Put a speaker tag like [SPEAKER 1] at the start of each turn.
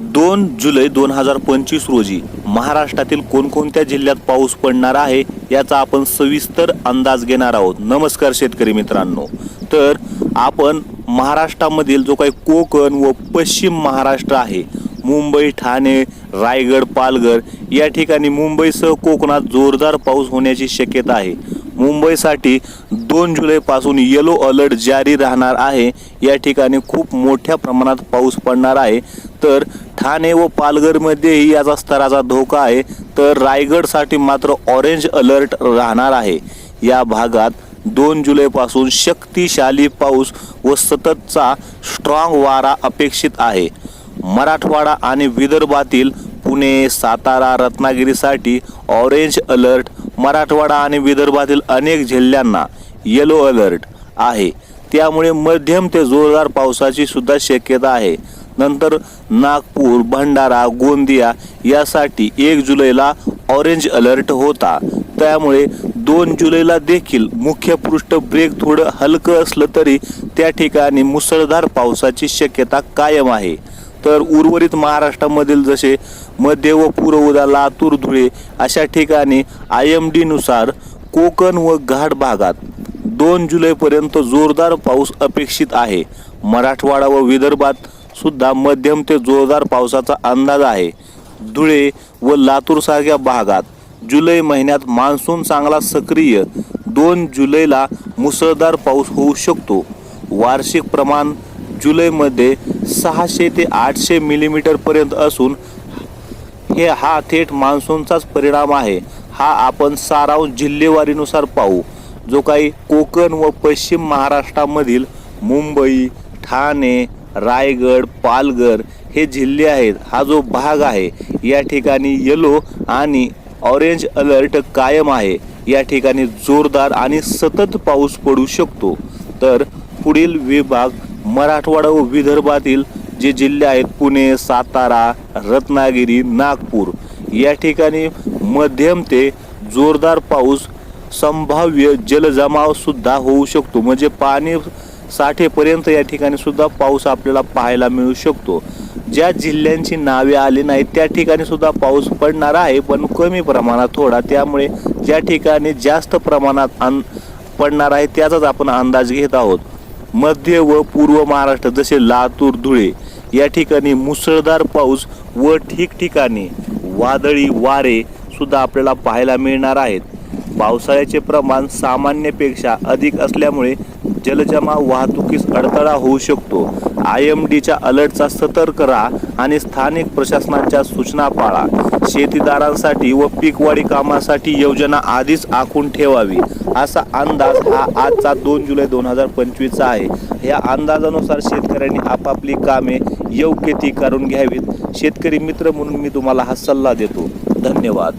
[SPEAKER 1] दोन जुलै दोन हजार पंचवीस रोजी महाराष्ट्रातील कोणकोणत्या जिल्ह्यात पाऊस पडणार आहे याचा आपण सविस्तर अंदाज घेणार आहोत. नमस्कार शेतकरी मित्रांनो. तर आपण महाराष्ट्रामधील जो काही कोकण व पश्चिम महाराष्ट्र आहे मुंबई ठाणे रायगड पालघर या ठिकाणी मुंबईसह कोकणात जोरदार पाऊस होण्याची शक्यता आहे. मुंबईसाठी दोन जुलैपासून येलो अलर्ट जारी राहणार आहे. या ठिकाणी खूप मोठ्या प्रमाणात पाऊस पडणार आहे. तर ठाणे व पालघरमध्येही याचा स्तराचा धोका आहे. तर रायगडसाठी मात्र ऑरेंज अलर्ट राहणार आहे. या भागात दोन जुलैपासून शक्तिशाली पाऊस व सततचा स्ट्रॉंग वारा अपेक्षित आहे. मराठवाडा आणि विदर्भातील पुणे सातारा रत्नागिरीसाठी ऑरेंज अलर्ट मराठवाडा आणि विदर्भातील अनेक जिल्ह्यांना येलो अलर्ट आहे. त्यामुळे मध्यम ते जोरदार पावसाची सुद्धा शक्यता आहे. नंतर नागपूर भंडारा गोंदिया यासाठी एक जुलैला ऑरेंज अलर्ट होता. त्यामुळे दोन जुलैला देखील मुख्य पृष्ठ ब्रेक थोडं हलकं असलं तरी त्या ठिकाणी मुसळधार पावसाची शक्यता कायम आहे. तर उर्वरित महाराष्ट्रामधील जसे मध्य व पूर्वदा लातूर धुळे अशा ठिकाणी आय एम डीनुसार कोकण व घाट भागात दोन जुलैपर्यंत जोरदार पाऊस अपेक्षित आहे. मराठवाडा व विदर्भात सुद्धा मध्यम ते जोरदार पावसाचा अंदाज आहे. धुळे व लातूरसारख्या भागात जुलै महिन्यात मान्सून चांगला सक्रिय. दोन जुलैला मुसळधार पाऊस होऊ शकतो. वार्षिक प्रमाण जुलैमध्ये सहाशे ते आठशे मिलीमीटरपर्यंत असून हे हा थेट मान्सूनचाच परिणाम आहे. हा आपण सारांश जिल्हेवारीनुसार पाहू. जो काही कोकण व पश्चिम महाराष्ट्रामधील मुंबई ठाणे रायगड पालघर हे जिल्हे आहेत. हा जो भाग आहे या ठिकाणी येलो आणि ऑरेंज अलर्ट कायम आहे. या ठिकाणी जोरदार आणि सतत पाऊस पडू शकतो. तर पुढील विभाग मराठवाडा व विदर्भातील जे जिल्हे आहेत पुणे सातारा रत्नागिरी नागपूर या ठिकाणी मध्यम ते जोरदार पाऊस संभाव्य जलजमाव सुद्धा होऊ शकतो. म्हणजे पाणी साठेपर्यंत या ठिकाणी सुद्धा पाऊस आपल्याला पाहायला मिळू शकतो. ज्या जिल्ह्यांची नावे आली नाहीत त्या ठिकाणी सुद्धा पाऊस पडणार आहे पण कमी प्रमाणात थोडा. त्यामुळे ज्या ठिकाणी जास्त प्रमाणात अन पडणार आहे त्याचाच आपण अंदाज घेत आहोत. मध्य व पूर्व महाराष्ट्र जसे लातूर धुळे या ठिकाणी मुसळधार पाऊस व ठिकठिकाणी वादळी वारे सुद्धा आपल्याला पाहायला मिळणार आहेत. पावसाळ्याचे प्रमाण सामान्यपेक्षा अधिक असल्यामुळे जलजमा वाहतुकीस अडथळा होऊ शकतो. आय एम डीच्या अलर्टचा सतर्क राहा आणि स्थानिक प्रशासनाच्या सूचना पाळा. शेतीदारांसाठी व पीकवाडी कामासाठी योजना आधीच आखून ठेवावी असा अंदाज हा आजचा दोन जुलै दोन हजार पंचवीसचा आहे. या अंदाजानुसार शेतकऱ्यांनी आपापली कामे योग्य ती करून घ्यावीत. शेतकरी मित्र म्हणून मी तुम्हाला हा सल्ला देतो. धन्यवाद.